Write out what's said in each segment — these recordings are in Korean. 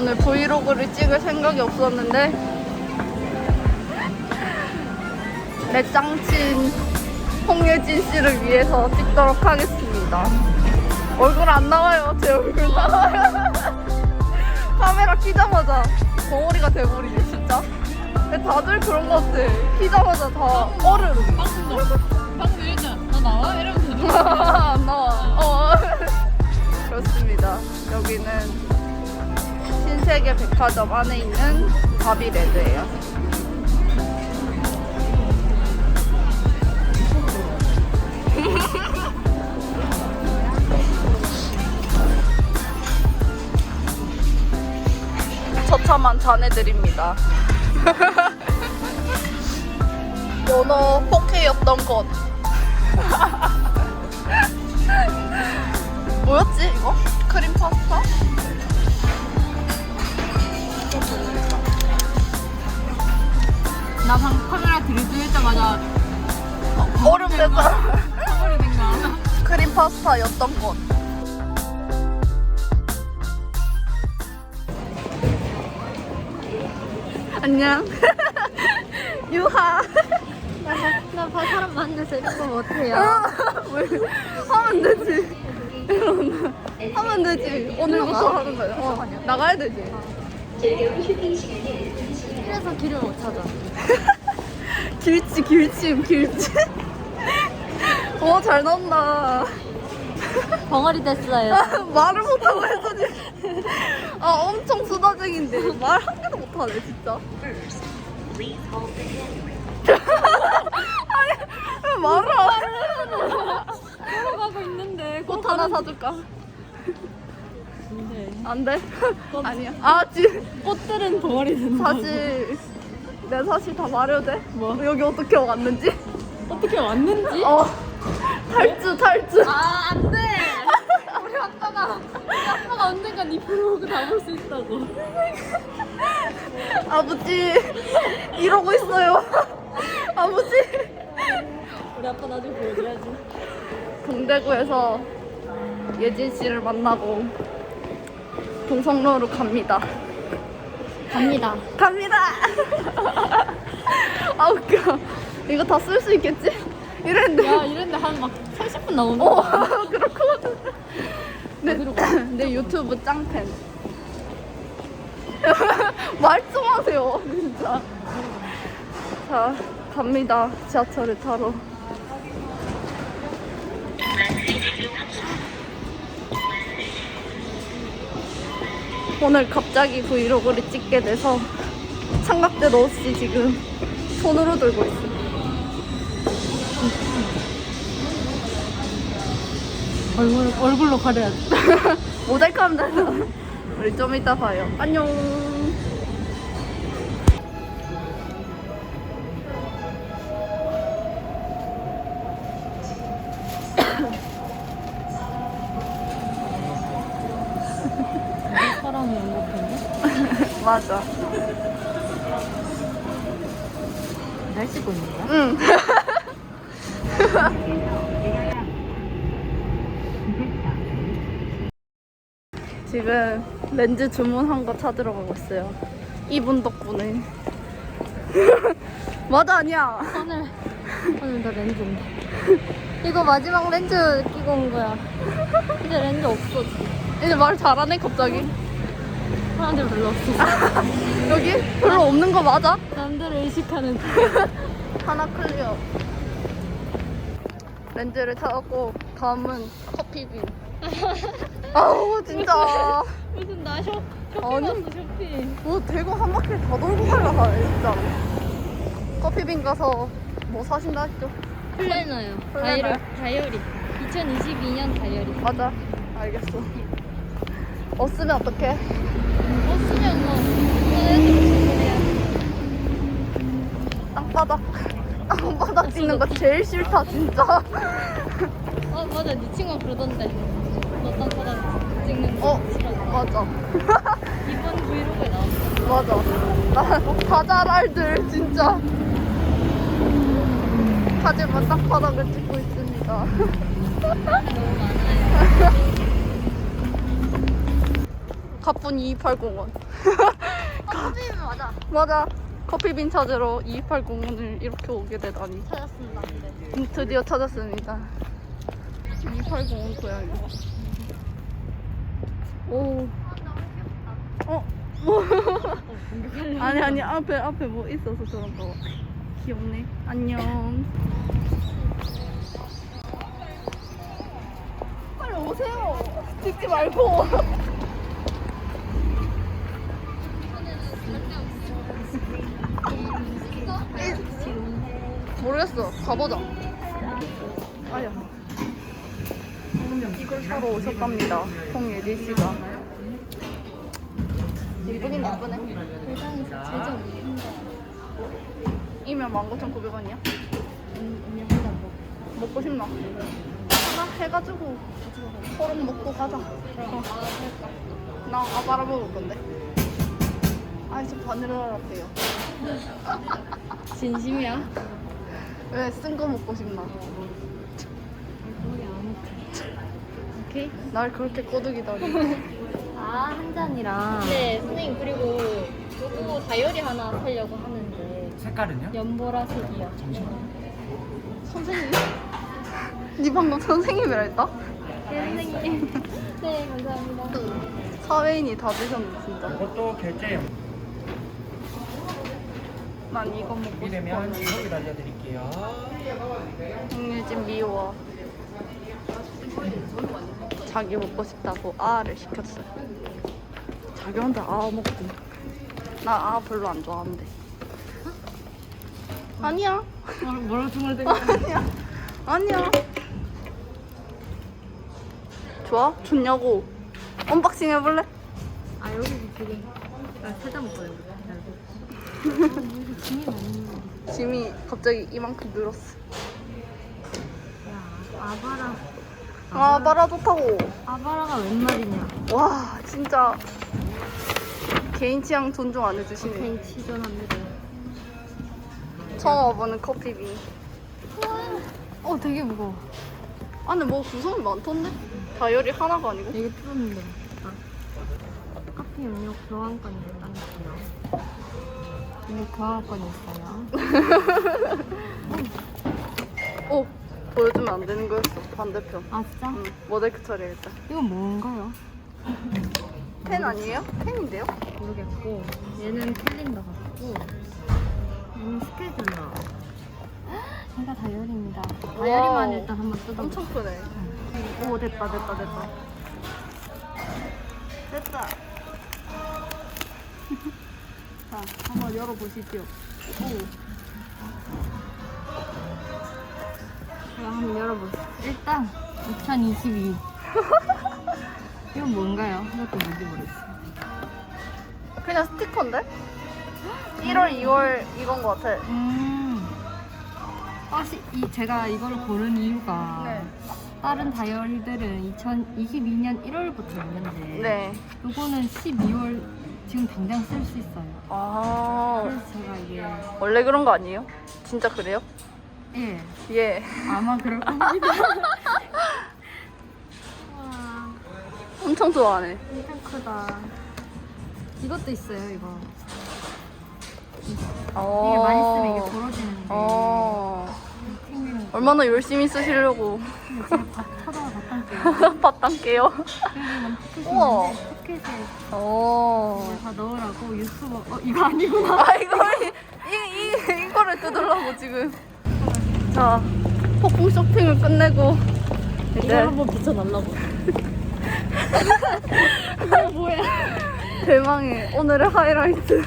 오늘 브이로그를 찍을 생각이 없었는데 내 짱친 홍예진 씨를 위해서 찍도록 하겠습니다. 얼굴 안 나와요. 제 얼굴 나와요. 카메라 키자마자 덩어리가 돼버리네 진짜. 근데 다들 그런 것 같아. 키자마자 다 얼음. 방금 방금 일단 나 나와 이러면서 안 나와. 어. 그렇습니다. 여기는 신세계 백화점 안에 있는 바비레드예요. 처참한 자네들입니다. 연어 4K였던 것. 뭐였지 이거? 크림 파스타? 나 방금 카메라 들이대자마자 얼음 됐어. 사거리 된가 크림 파스타였던 것. 안녕. 유하. 나 사람 만나서 이런 거 못해요 왜? 하면 되지. 하면 되지. 오늘부터 하는 거야. 어, 나가야 되지. 그 래서 길을 못 찾아 길치 길침 길치. 와 잘 나온다. 벙어리 됐어요 말을 못하고 했더니 아 엄청 수다쟁인데 말 한 개도 못하네 진짜 아니 말을 안 해. 걸어가고 있는데 꽃 하나 사줄까? 안 돼? 아니야. 아 지, 꽃들은 벙어리 되는 사실 내 사실 다 말해도 돼? 뭐? 여기 어떻게 왔는지? 어떻게 왔는지? 어. 탈주 탈주. 아 안 돼! 우리 아빠가 우리 아빠가 언젠가 네 블로그 다 볼 수 있다고. 아버지 이러고 있어요. 아버지. 우리 아빠 나중에 보여줘야지. 동대구에서 예진 씨를 만나고 동성로로 갑니다. 갑니다 갑니다. 아 웃겨. 이거 다 쓸 수 있겠지? 이랬는데. 야 이랬는데 한 막 30분 나오는 어 거야 그렇거든. 내, 내 유튜브 짱팬. 말 좀 하세요, 진짜. 자, 갑니다. 지하철을 타러. 오늘 갑자기 브이로그를 찍게 돼서 삼각대도 없이 지금 손으로 들고 있어. 얼굴, 얼굴로 가려야 돼 모자이크 되잖아. 우리 좀 이따 봐요. 안녕. 맞아. 날 씻고 있는 거야? 응. 지금 렌즈 주문한 거 찾으러 가고 있어요. 이분 덕분에. 맞아 아니야. 오늘 오늘 나 렌즈 온다 이거 마지막 렌즈 끼고 온 거야 이제 렌즈 없어. 이제 말 잘하네 갑자기. 사람들 별로 없어 여기 별로 없는 거 맞아? 남들을 의식하는 하나 클리어. 렌즈를 찾았고 다음은 커피빈. 아우 진짜. 무슨 나 쇼, 쇼핑 아니. 왔어 쇼핑 뭐 대구 한 바퀴 다 돌고 가려고 진짜로. 커피빈 가서 뭐 사신다 했죠? 플래너요 플래너요? 다이어리 2022년 다이어리 맞아. 알겠어. 없으면 어떡해? 없으면 뭐 그래야 땅바닥. 땅바닥 찍는 거 제일 싫다 진짜. 어 맞아 네 친구가 그러던데 너 땅바닥 찍는 거 어 싫어 맞아. 이번 브이로그에 나왔어 맞아. 나 다 잘 알들 진짜. 하지만 땅바닥을 찍고 있습니다. 너무 많아 가쁜 228공원. 커피면 맞아. 맞아. 커피빈 찾으러 228공원을 이렇게 오게 되다니. 찾았습니다. 근데. 음, 드디어 찾았습니다. 228공원 고양이. 오. 어? 뭐? 아니 아니 앞에 앞에 뭐 있어서 저런 거 귀엽네. 안녕. 빨리 오세요. 찍지 말고. 모르겠어. 가보자. 아야. 이걸 사러 오셨답니다. 홍예지 씨가. 예쁘긴 예쁘네. 세상에서 제일 좀 이면 19,900원이야? 음료 한잔 먹고. 싶나? 하나 해가지고 호롱 먹고 가자. 어. 나 아바라 먹을 건데. 아이스 바닐라 라떼요. 진심이야? 왜 쓴 거 먹고 싶나? 오케이. 날 그렇게 꼬드기다니. 아, 한 잔이랑. 네, 선생님, 그리고 요거 다이어리 하나 사려고 하는데. 색깔은요? 연보라색이요. 선생님? 니 방금 선생님이라 했다? 네, 선생님. 네, 감사합니다. 사회인이 다 되셨네 진짜. 이것도 결제요. 난 이거 먹고 싶어. 지목을 알려드릴게요. 홍유진 미워. 자기 먹고 싶다고 아를 시켰어요. 자기 혼자 아 먹고. 나 아 별로 안 좋아하는데. 아니야. 뭐라고 중얼대고 아니야. 아니야. 좋아? 좋냐고. 언박싱 해볼래? 아, 여기 되게. 나 세잔 먹거든. 짐이 많이 짐이 갑자기 이만큼 늘었어. 야, 아바라. 아, 말아 좋다고. 아바라가 웬 말이냐? 와, 진짜 개인 취향 존중 안 해주시네. 오케이, 치존합니다. 처음 와보는 커피빈. 어, 되게 무거워. 아, 근데 뭐 구성이 많던데? 다이어리 하나가 아니고? 되게 뜯었는데. 아. 커피 음료 교환권이 있다니 이게 교환권이 있어요. 어, 보여주면 안 되는 거였어. 반대편. 아, 진짜? 응, 모델크 처리했다. 이건 뭔가요? 펜 아니에요? 펜인데요? 모르겠고. 얘는 캘린더 같고. 얘는 스케줄러. 얘가 다이어리입니다. 다이어리만 와우. 일단 한번 뜯어볼게요. 엄청 크네. 오, 됐다, 됐다, 됐다. 됐다. 자, 한번 열어보시죠. 오. 한번 열어보세요. 일단 2022. 이건 뭔가요? 이것도 뭔지 모르겠어요. 그냥 스티커인데? 1월, 2월 이건 것 같아. 음. 아, 시, 이 제가 이걸 고른 이유가 네. 다른 다이어리들은 2022년 1월부터 있는데 네. 이거는 12월 지금 당장 쓸 수 있어요. 아, 그래서 제가 이게 원래 그런 거 아니에요? 진짜 그래요? 예 예. 아마 그럴 겁니다. 와 엄청 좋아하네. 엄청 크다. 이것도 있어요 이거. 어. 이게 많이 쓰면 이게 벌어지는데. 어. 튕기는 거. 얼마나 열심히 쓰시려고 근데 제가 밥 타다가 바탕게요. 바탕게요. 여기는 우와. 포켓인데 포켓에 어. 이제 다 넣으라고 유튜버 어 이거 아니구나. 아 이거 이, 이 이거를 뜯으려고 지금. 자 폭풍 쇼핑을 끝내고 이제 붙여달라고. 이게 뭐야? 대망의 오늘의 하이라이트.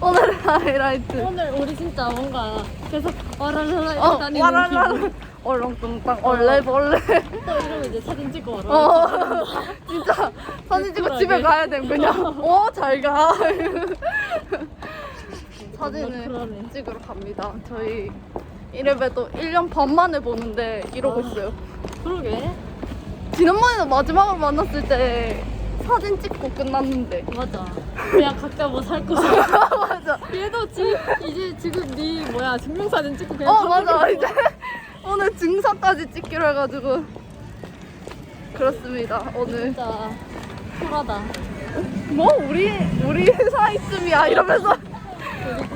오늘의 하이라이트. 오늘 우리 진짜 뭔가 계속 와랄랄라 어, 다니는 와랄랄. 기분. 얼렁뚱땅 얼레벌레. 또 이러면 이제 사진 찍고 와라. 어, 진짜 사진 찍고 집에 가야 돼 그냥. 어, 잘 가. 사진을. 찍으러 갑니다. 저희 이래봬도 1년 반 만에 보는데 이러고 아. 있어요. 그러게. 지난번에 마지막으로 만났을 때 사진 찍고 끝났는데. 맞아. 그냥 각자 뭐 살 거. 맞아. 얘도 지, 이제 지금 네 뭐야 증명사진 찍고 그냥. 어, 가는 맞아. 거야. 이제 오늘 증사까지 찍기로 해가지고. 그렇습니다. 오늘 진짜 쿨하다. 뭐 우리 우리 사이쯤이야 이러면서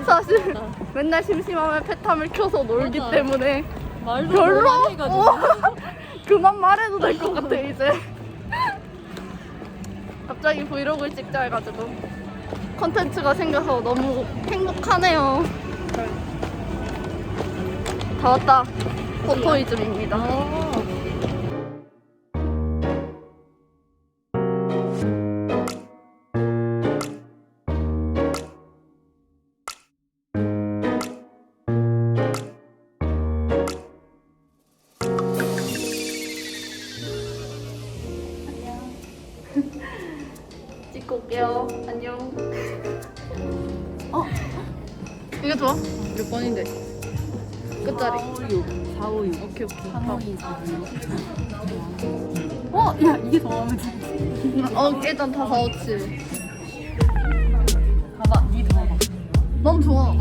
사실 맨날 심심하면 페탐을 켜서 놀기 맞아. 때문에 말도 별로 너무 많이 해가지고. 어, 그만 말해도 될 것 같아 이제 갑자기 브이로그를 찍자 해가지고 컨텐츠가 생겨서 너무 행복하네요 다 왔다 포토이즘입니다 아. 찍고 올게요 안녕 어? 이거 좋아? 몇 번인데? 끝자리 456. 오케이 오케이 352. 어? 야 이게 더 마음에 들어 어 일단 다 457. 봐봐, 니 봐봐. 넌 좋아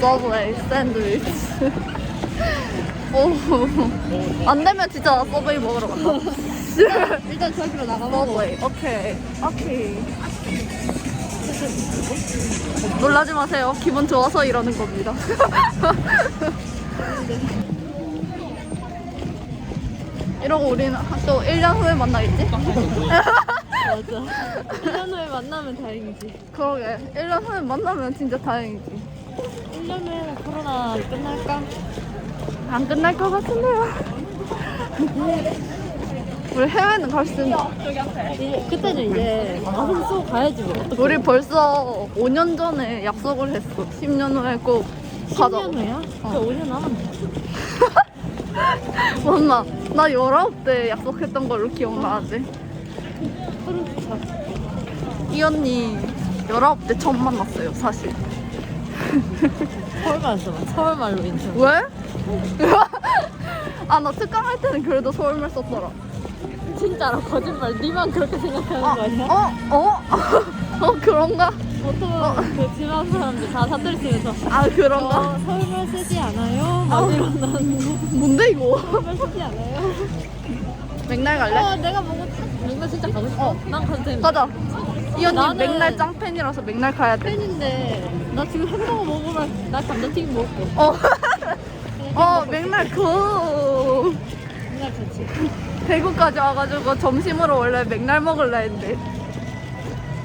서브웨이 샌드위치. 오, 안 되면 진짜 나 서브웨이 먹으러 간다 일단 저기로 나가보고. 서브웨이. 오케이. 오케이. 놀라지 마세요. 기분 좋아서 이러는 겁니다. 이러고 우리는 또 1년 후에 만나겠지? 맞아. 1년 후에 만나면 다행이지. 그러게 1년 후에 만나면 진짜 다행이지 1년 후에 코로나 끝날까? 안 끝날 것 같은데요 우리 해외는 갈 수 있는 이제, 그때는 이제 가슴 쏘고 가야지 뭐. 어떡해. 우리 벌써 5년 전에 약속을 했어 10년 후에 꼭 가자 10년 후야? 어. 그 5년 남았네. 맞나? 나 19대 약속했던 걸로 기억나지? 이 언니 19대 처음 만났어요 사실 서울말 써봐. 서울 말로 인천. 왜? 아 나 특강 할 때는 그래도 서울말 썼더라 진짜로 거짓말. 니만 그렇게 생각하는 거 아니야? 어? 어? 어? 그런가? 보통 그 지방 사람들 다 사투리 쓰면서 아 그런가? 어, 서울말 쓰지 않아요? 막 어. 이러는 뭔데 이거? 서울말 쓰지 않아요? 맥날 갈래? 어 내가 먹었지 맥날 진짜 가고 싶어. 어. 난 가도 돼 가자. 이 언니 나는- 맥날 짱팬이라서 맥날 가야 돼. 팬인데 나 지금 햄버거 먹으면 나 감자튀김 먹을게. 어, 어 맥날 그 맥날 좋지. 대구까지 와가지고 점심으로 원래 맥날 먹을라 했는데.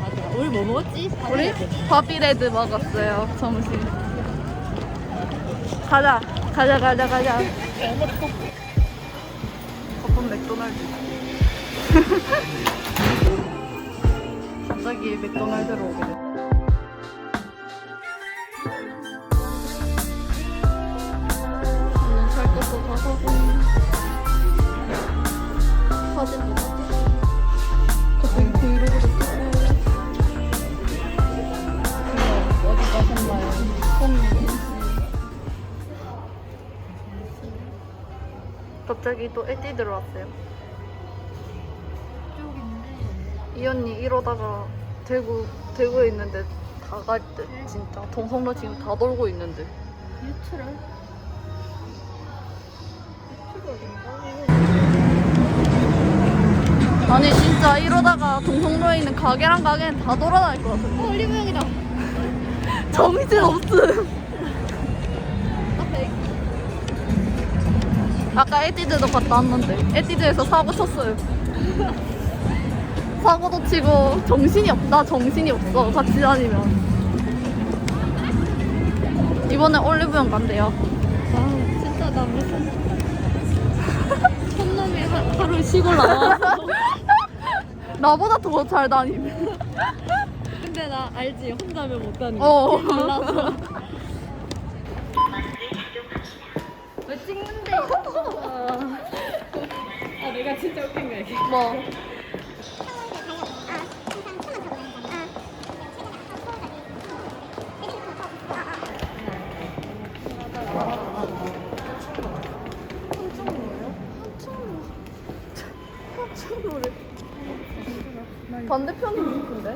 맞아. 우리 뭐 먹었지? 우리 바비레드 먹었어요 점심. 가자. 가자 가자 가자. 거품 맥도날드 갑자기 맥도날드로 오게 돼 오늘 살 것도 다 사고 사진도 다 찍고 갑자기 브이로그도 찍고 어디 가셨나요? 손님. 갑자기 또 에띠 들어왔어요. 이 언니 이러다가 대구 대구에 있는데 다갈 듯. 진짜 동성로 지금 다 돌고 있는데. 유출을? 아니 진짜 이러다가 동성로에 있는 가게랑 가게는 다 돌아다닐 것 같아. 어 올리브 영이다 정신 없음. 아까 에뛰드도 갔다 왔는데 에뛰드에서 사고 쳤어요. 사고도 치고 정신이 없다 정신이 없어 같이 다니면. 이번에 올리브영 간대요. 아 진짜 나 무슨 손놈이 하- 하루 쉬고 나와서 나보다 더 잘 다님. 근데 근데 나 알지 혼자 하면 못하는 어. 몰라서 왜 찍는데 아 내가 진짜 웃긴 거 얘기 뭐. 반대편이 높은데?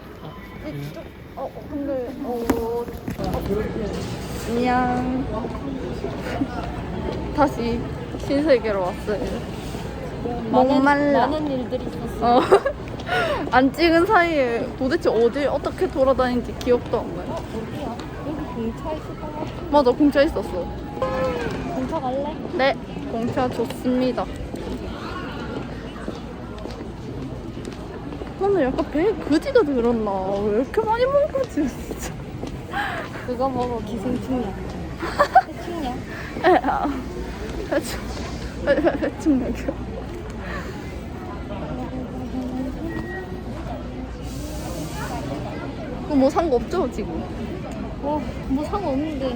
이쪽, 어, 근데, 어, 안녕. 다시 신세계로 왔어요. 목말라. 많은 일들이 있었어 어. 안 찍은 사이에 도대체 어디 어떻게 돌아다니는지 기억도 안 나요. 어디야? 여기 공차 있었던 거 같은데 맞아, 공차 있었어. 공차 갈래? 네, 공차 좋습니다. 오늘 약간 배에 거지가 들었나? 왜 이렇게 많이 먹은 거지, 진짜. 그거 먹어 기생충이야 해충이야 에, 아, 대충, 대충 먹여. 뭐산 거 없죠, 지금? 와뭐 상관없는데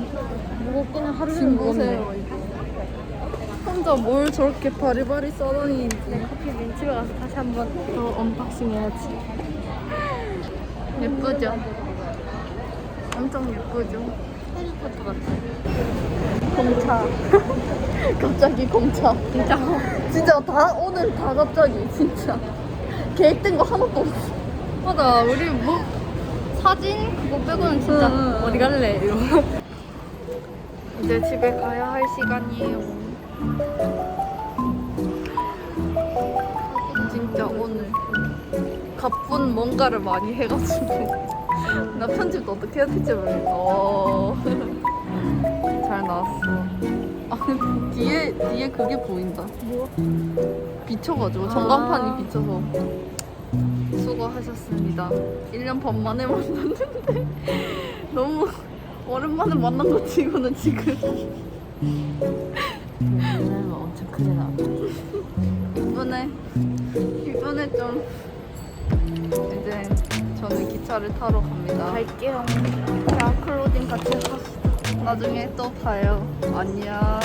무겁기는 하루를 지금 무겁네 보세요, 이거. 혼자 뭘 저렇게 바리바리 써다니는지. 커피 빈 집에 가서 다시 한번 또 언박싱 해야지 예쁘죠? 엄청 예쁘죠? 해리포터 같아 공차. 갑자기 공차. 진짜 진짜 다, 오늘 다 갑자기, 진짜. 계획된 거 하나도 없어. 맞아 우리 뭐 사진 그거 빼고는 진짜 응, 응. 어디 갈래 이러고 이제 집에 가야 할 시간이에요. 진짜 오늘 가쁜 뭔가를 많이 해가지고 나 편집도 어떻게 해야 될지 모르겠어. 어. 잘 나왔어. 아 뒤에 뒤에 그게 보인다. 뭐? 비쳐가지고 전광판이 비쳐서 수고하셨습니다. 1년 반 만에 만났는데 너무 오랜만에 만난 거 치고는 지금 오늘 엄청 크게 나왔다 이번에 이번에 좀 이제 저는 기차를 타러 갑니다. 갈게요. 자 클로징 같이 합시다. 나중에 또 봐요. 안녕.